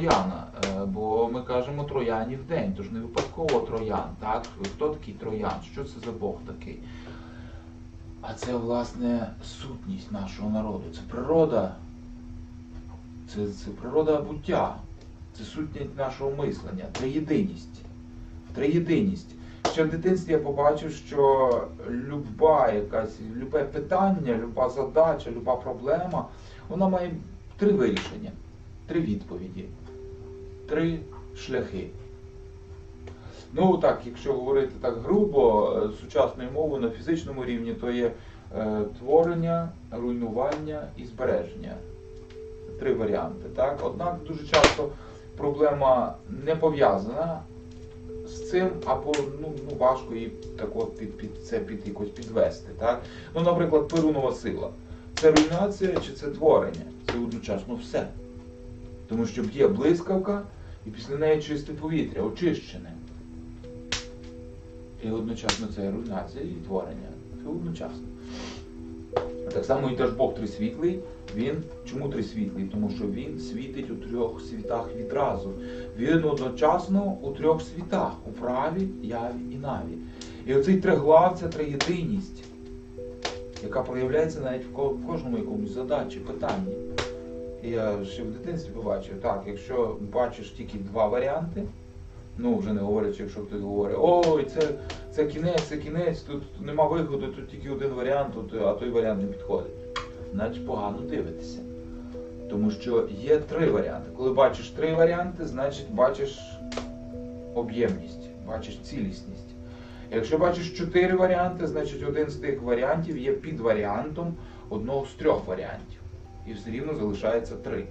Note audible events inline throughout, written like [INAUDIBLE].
трояна, е, бо ми кажемо троянів день, тож не випадково троян. Так? Хто такий троян? Що це за Бог такий? А це, власне, сутність нашого народу. Це природа. Це, це природа буття. Це сутність нашого мислення, триєдиність. Триєдиність. Ще в дитинстві я побачив, що люба якась, любе питання, люба задача, люба проблема, вона має три вирішення, три відповіді, три шляхи. Ну так, якщо говорити так грубо, е, сучасною мовою на фізичному рівні, то є е, творення, руйнування і збереження. Три варіанти. Так? Однак дуже часто проблема не пов'язана з цим, або ну, ну, важко її так от під, під це під якось підвести. Так? Ну, наприклад, перунова сила. Це руйнація чи це творення? Це одночасно все. Тому що б'є блискавка, і після неї чисте повітря, очищене. І одночасно це і руйнація і творення. Це одночасно. Так само і теж Бог трисвітлий, він чому трисвітлий? Тому що він світить у трьох світах відразу. Він одночасно у трьох світах у праві, яві і наві. І оцей триглав це триєдиність, яка проявляється навіть в кожному якомусь задачі, питанні. Я ще в дитинстві побачив, так, якщо бачиш тільки два варіанти, ну вже не говорячи, якщо хтось говорить, ой, це, це кінець, це кінець, тут нема виходу, тут тільки один варіант, тут, а той варіант не підходить. Значить погано дивитися. Тому що є три варіанти. Коли бачиш три варіанти, значить бачиш об'ємність, бачиш цілісність. Якщо бачиш чотири варіанти, значить один з тих варіантів є підваріантом одного з трьох варіантів. І все рівно залишається три.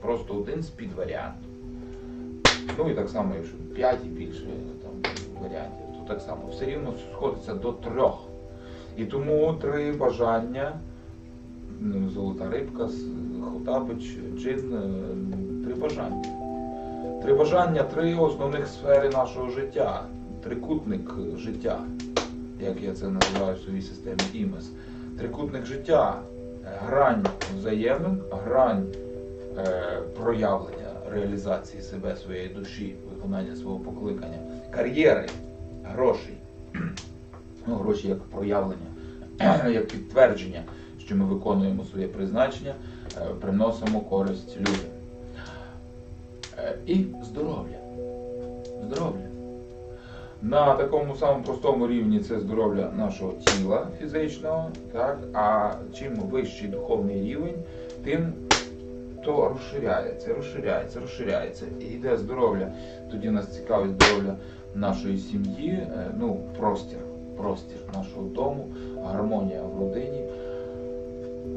Просто один з підваріантів. Ну і так само, якщо 5 і більше там, варіантів, то так само все рівно сходиться до трьох. І тому три бажання, ну, золота рибка, Хотапич, джин, е, три бажання. Три бажання, три основних сфери нашого життя, трикутник життя, як я це називаю в своїй системі ІМЕС. Трикутник життя, грань взаємин, грань е, проявлення, реалізації себе, своєї душі, виконання свого покликання, кар'єри, грошей. Ну, гроші як проявлення, [CLEARS THROAT] як підтвердження, що ми виконуємо своє призначення, е, приносимо користь людям. Е, І здоров'я. Здоров'я. На такому самому простому рівні це здоров'я нашого тіла фізичного, так? а чим вищий духовний рівень, тим то розширяється, розширяється, розширяється. І йде здоров'я. Тоді нас цікавить здоров'я нашої сім'ї, е, ну, простір, простір нашого дому, гармонія в родині,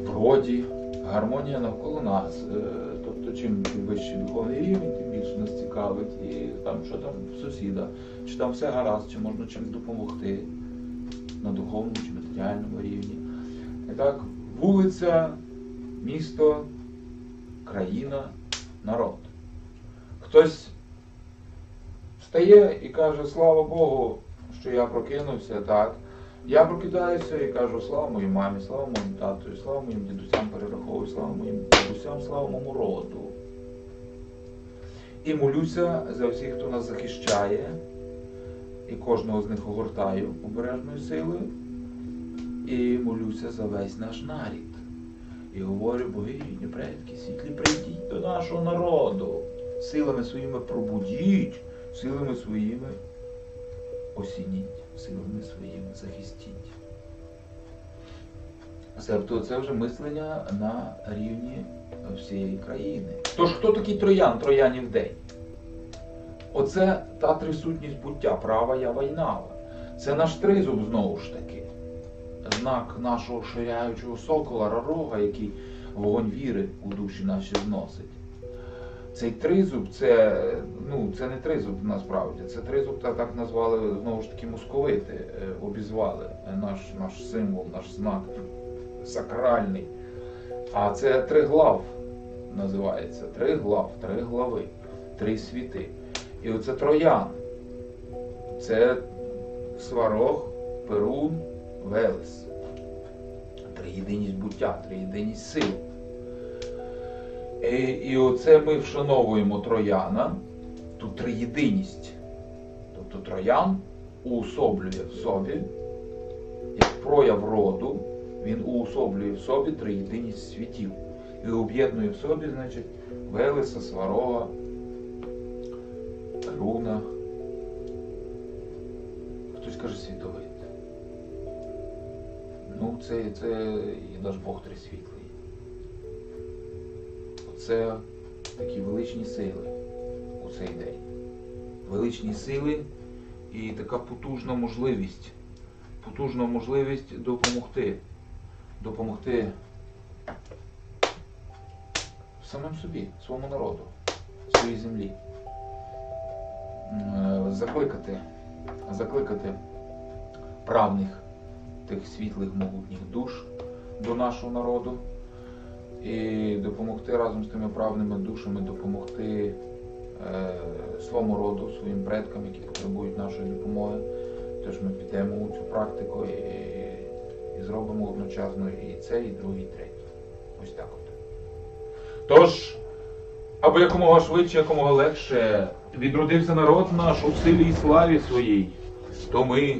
в роді, гармонія навколо нас. Е, Тобто, чим вищий духовний рівень, тим більше нас цікавить, і там, що там сусіда, чи там все гаразд, чи можна чимось допомогти на духовному чи матеріальному рівні. І так, вулиця, місто, країна, народ. Хтось встає і каже, слава Богу, що я прокинувся, так. Я прокидаюся і кажу, слава моїй мамі, слава моїм тату, слава моїм дідусям перераховую, слава моїм дідусям, слава моєму роду. І молюся за всіх, хто нас захищає, і кожного з них огортаю обережною силою. І молюся за весь наш нарід. І говорю, богині, предки, світлі, прийдіть до нашого народу. Силами своїми пробудіть, силами своїми осініть, силами своїми захистіть. Тобто це вже мислення на рівні всієї країни. Тож хто такий троян, троянів день? Оце та трисутність буття, права ява й. Це наш тризуб знову ж таки. Знак нашого ширяючого сокола, рарога, який вогонь віри у душі наші зносить. Цей тризуб, це, ну, це не тризуб насправді, це тризуб, та так назвали знову ж таки московити, е, обізвали е, наш, наш символ, наш знак сакральний. А це триглав називається. Триглав, три глави, три світи. І оце троян. Це сварог, перун, велес. Триєдиність буття, триєдиність сил. І, і оце ми вшановуємо трояна, тут триєдиність. Тобто троян уособлює в собі, як прояв роду, він уособлює в собі триєдиність світів. І об'єднує в собі, значить, Велеса, Сварога, Руна. Хтось каже світовид. Ну, це, це і наш Бог Трисвітлий. Оце такі величні сили у цей день. Величні сили і така потужна можливість. Потужна можливість допомогти. Допомогти самим собі, своєму народу, своїй землі. Е, Закликати, закликати правних тих світлих могутніх душ до нашого народу і допомогти разом з тими правними душами допомогти е, своєму роду, своїм предкам, які потребують нашої допомоги. Тож ми підемо у цю практику і, і зробимо одночасно і це, і друге, і третє. Ось так от. Тож, аби якомога швидше, якомога легше відродився народ наш у силі і славі своїй, то ми,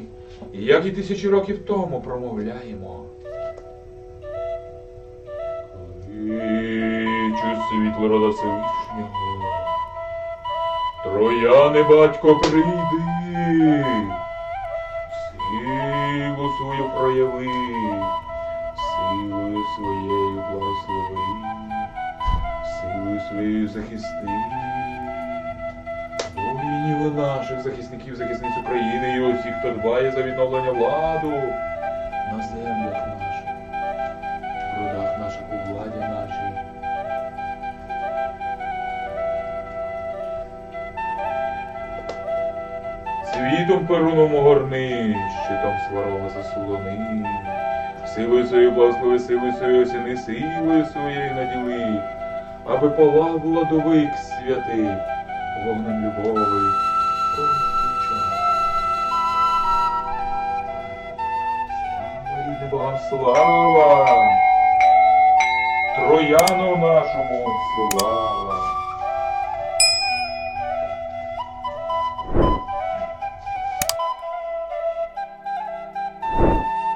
як і тисячі років тому, промовляємо. Світло рода Всевишнього. Трояне батько прийди, силу свою прояви, силою своєю благослови, силою своєю захисти. Воїнів наших захисників, захисниць України і усіх, хто дбає за відновлення владу на землях Світом перуном огорни, щитом сварога засолони, силою своєю благослови, силою своєю осіни, силою своєю наділи, аби палав владовик святий, вогнем любови. Слава! Трояну нашому слава!